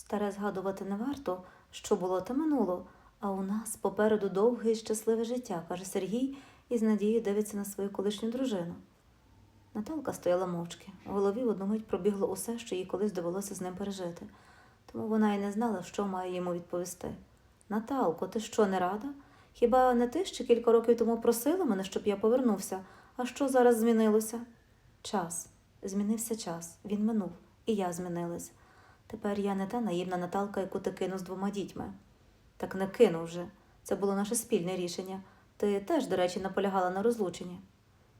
Старе згадувати не варто, що було та минуло, а у нас попереду довге і щасливе життя, каже Сергій і з надією дивиться на свою колишню дружину. Наталка стояла мовчки. У голові в одну мить пробігло усе, що їй колись довелося з ним пережити. Тому вона й не знала, що має йому відповісти. Наталко, ти що, не рада? Хіба не ти ще кілька років тому просила мене, щоб я повернувся? А що зараз змінилося? Час. Змінився час. Він минув, і я змінилась. Тепер я не та наївна Наталка, яку ти кинув з двома дітьми. Так не кинув вже. Це було наше спільне рішення. Ти теж, до речі, наполягала на розлученні.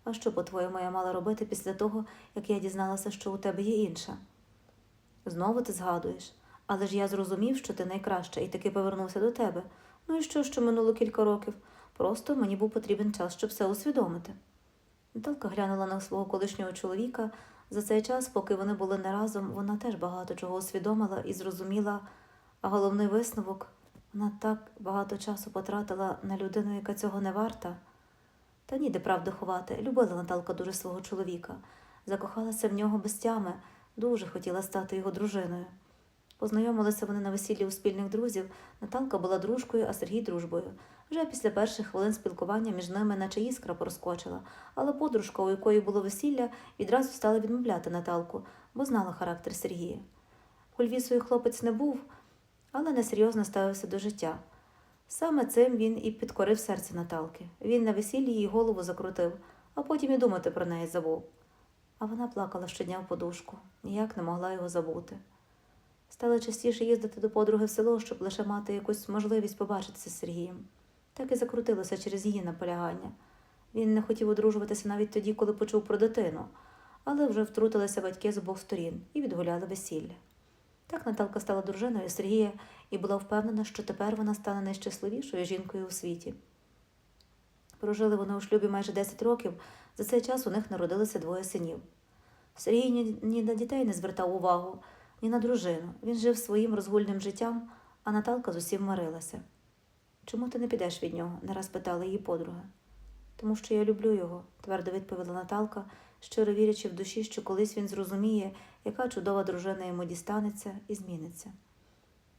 А що, по-твоєму, я мала робити після того, як я дізналася, що у тебе є інша? Знову ти згадуєш. Але ж я зрозумів, що ти найкраща, і таки повернувся до тебе. Ну і що, що минуло кілька років? Просто мені був потрібен час, щоб все усвідомити. Наталка глянула на свого колишнього чоловіка. За цей час, поки вони були не разом, вона теж багато чого усвідомила і зрозуміла, а головний висновок вона так багато часу потратила на людину, яка цього не варта. Та ніде правду ховати. Любила Наталка дуже свого чоловіка, закохалася в нього без тями, дуже хотіла стати його дружиною. Познайомилися вони на весіллі у спільних друзів. Наталка була дружкою, а Сергій дружбою. Вже після перших хвилин спілкування між ними, наче іскра проскочила, але подружка, у якої було весілля, відразу стала відмовляти Наталку, бо знала характер Сергія. Хульвісою хлопець не був, але несерйозно ставився до життя. Саме цим він і підкорив серце Наталки. Він на весіллі їй голову закрутив, а потім і думати про неї забув. А вона плакала щодня в подушку, ніяк не могла його забути. Стала частіше їздити до подруги в село, щоб лише мати якусь можливість побачитися з Сергієм. Так і закрутилося через її наполягання. Він не хотів одружуватися навіть тоді, коли почув про дитину, але вже втрутилися батьки з обох сторін і відгуляли весілля. Так Наталка стала дружиною Сергія і була впевнена, що тепер вона стане найщасливішою жінкою у світі. Прожили вони у шлюбі майже 10 років, за цей час у них народилися двоє синів. Сергій ні на дітей не звертав увагу, ні на дружину. Він жив своїм розгульним життям, а Наталка з усім мирилася. Чому ти не підеш від нього? не раз питала її подруга. Тому що я люблю його, твердо відповіла Наталка, щиро вірячи в душі, що колись він зрозуміє, яка чудова дружина йому дістанеться і зміниться.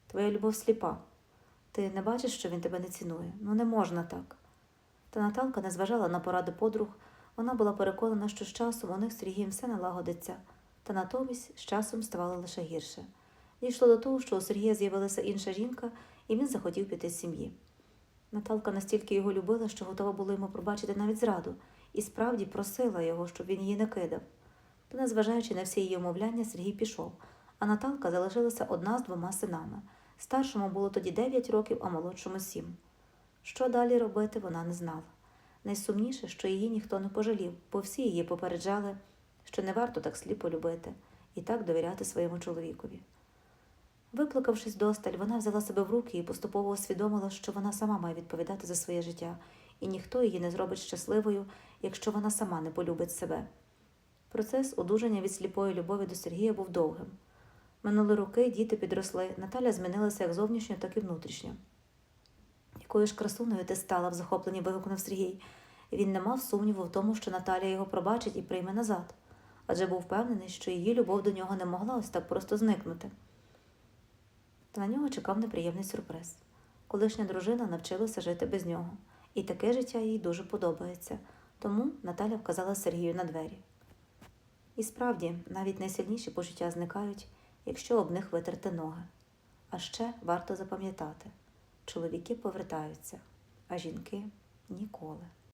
Твоя любов сліпа. Ти не бачиш, що він тебе не цінує? Ну не можна так. Та Наталка не зважала на поради подруг, вона була переконана, що з часом у них з Сергієм все налагодиться, та натомість з часом ставало лише гірше. Дійшло до того, що у Сергія з'явилася інша жінка, і він захотів піти з сім'ї. Наталка настільки його любила, що готова була йому пробачити навіть зраду, і справді просила його, щоб він її не кидав. Та, незважаючи на всі її умовляння, Сергій пішов, а Наталка залишилася одна з двома синами. Старшому було тоді 9 років, а молодшому сім. Що далі робити, вона не знала. Найсумніше, що її ніхто не пожалів, бо всі її попереджали, що не варто так сліпо любити і так довіряти своєму чоловікові. Виплакавшись досталь, вона взяла себе в руки і поступово усвідомила, що вона сама має відповідати за своє життя, і ніхто її не зробить щасливою, якщо вона сама не полюбить себе. Процес одужання від сліпої любові до Сергія був довгим. Минули роки, діти підросли, Наталя змінилася як зовнішньо, так і внутрішньо. Якою ж красуною ти стала, в захопленні вигукнув Сергій. Він не мав сумніву в тому, що Наталя його пробачить і прийме назад, адже був впевнений, що її любов до нього не могла ось так просто зникнути. Та на нього чекав неприємний сюрприз. Колишня дружина навчилася жити без нього, і таке життя їй дуже подобається, тому Наталя вказала Сергію на двері. І справді, навіть найсильніші почуття зникають, якщо об них витерти ноги. А ще варто запам'ятати чоловіки повертаються, а жінки ніколи.